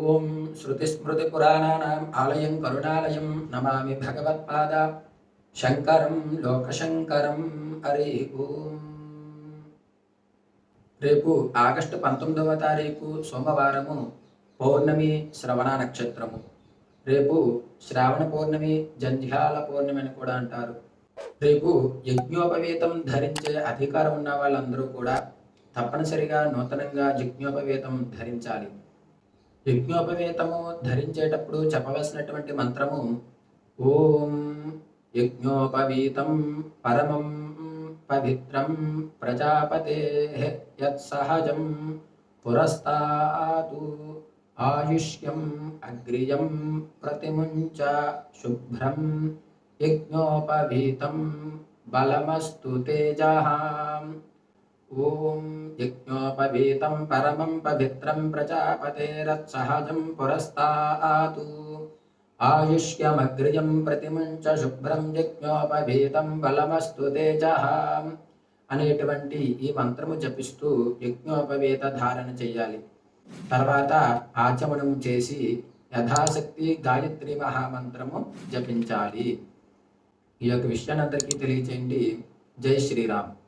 ఓం శృతిస్మృతిపురాణానాम् ఆలయం కరుణాలయం నమామి భగవత్పాద. శంకరం లోకశంకరం హరి ఓం. రేపు ఆగస్టు పంతొమ్మిదవ తారీఖు సోమవారము పౌర్ణమి శ్రవణ నక్షత్రము. రేపు శ్రావణ పౌర్ణమి జంధ్యాల పౌర్ణమి అని కూడా అంటారు. రేపు యజ్ఞోపవేతం ధరించే అధికారం ఉన్న వాళ్ళందరూ కూడా తప్పనిసరిగా నూతనంగా యజ్ఞోపవేతం ధరించాలి. యజ్ఞోపవేతము ధరించేటప్పుడు చెప్పవలసినటువంటి మంత్రము ఓం యజ్ఞోపవీతం పరమం పవిత్రం ప్రజాపతే యత్సహజం పురస్తాదు ఆయుష్యం అగ్రియం ప్రతిముంచ శుభ్రం యజ్ఞోపవీతం బలమస్తు తేజః ఓం యజ్ఞోపవీతం పరమం పవిత్రం ప్రజాపతేరత్సహజం పురస్తాతు ఆయుష్యమగ్రియం ప్రతిమంచ శుభ్రం యజ్ఞోపవీతం బలమస్తు తేజః అనేటువంటి ఈ మంత్రము జపిస్తూ యజ్ఞోపవేత ధారణ చేయాలి. తర్వాత ఆచమనం చేసి యథాశక్తి గాయత్రి మహామంత్రము జపించాలి. ఈ యొక్క విషయాన్ని అందరికీ తెలియచేయండి. జై శ్రీరామ్.